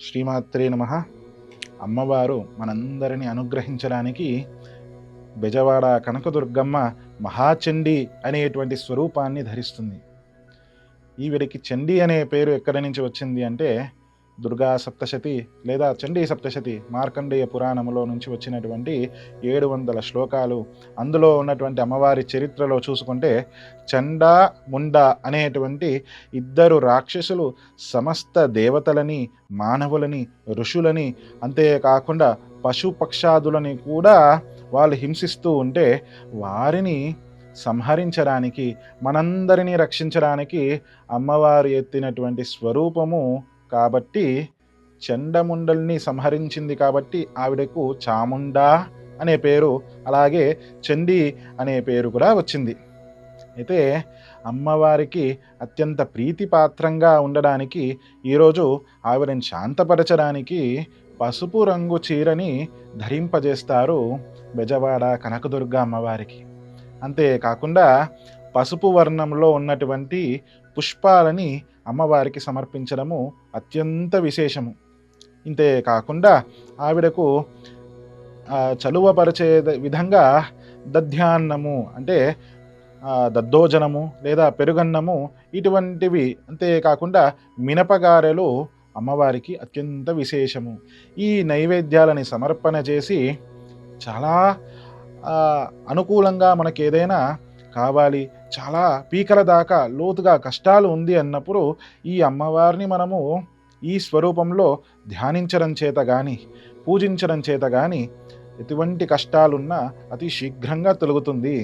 శ్రీమాత్రే నమ. అమ్మవారు మనందరిని అనుగ్రహించడానికి బెజవాడ కనకదుర్గమ్మ మహాచండి అనేటువంటి స్వరూపాన్ని ధరిస్తుంది. ఈవిడికి చండి అనే పేరు ఎక్కడి నుంచి వచ్చింది అంటే దుర్గా సప్తశతి లేదా చండీ సప్తశతి మార్కండేయ పురాణములో నుంచి వచ్చినటువంటి ఏడు వందల శ్లోకాలు. అందులో ఉన్నటువంటి అమ్మవారి చరిత్రలో చూసుకుంటే చండా ముండా అనేటువంటి ఇద్దరు రాక్షసులు సమస్త దేవతలని మానవులని ఋషులని అంతేకాకుండా పశుపక్షాదులని కూడా వాళ్ళు హింసిస్తూ ఉంటే వారిని సంహరించడానికి మనందరినీ రక్షించడానికి అమ్మవారు ఎత్తినటువంటి స్వరూపము కాబట్టి చండముండల్ని సంహరించింది కాబట్టి ఆవిడకు చాముండా అనే పేరు అలాగే చండి అనే పేరు కూడా వచ్చింది. అయితే అమ్మవారికి అత్యంత ప్రీతిపాత్రంగా ఉండడానికి ఈరోజు ఆవిడని శాంతపరచడానికి పసుపు రంగు చీరని ధరింపజేస్తారు బెజవాడ కనకదుర్గ అమ్మవారికి. అంతేకాకుండా పసుపు వర్ణంలో ఉన్నటువంటి పుష్పాలని అమ్మవారికి సమర్పించడము అత్యంత విశేషము. ఇంతే కాకుండా ఆవిడకు చలువపరిచే విధంగా దధ్యాన్నము అంటే దద్దోజనము లేదా పెరుగన్నము ఇటువంటివి అంతేకాకుండా మినపగారెలు అమ్మవారికి అత్యంత విశేషము. ఈ నైవేద్యాలని సమర్పణ చేసి చాలా అనుకూలంగా మనకి ఏదైనా కావాలి. చాలా పీకల దాకా లోతుగా కష్టాలు ఉంది అన్నప్పుడు ఈ అమ్మవారిని మనము ఈ స్వరూపంలో ధ్యానించడం చేత కానీ పూజించడం చేత కానీ ఎటువంటి కష్టాలున్నా అతి శీఘ్రంగా తొలగుతుంది.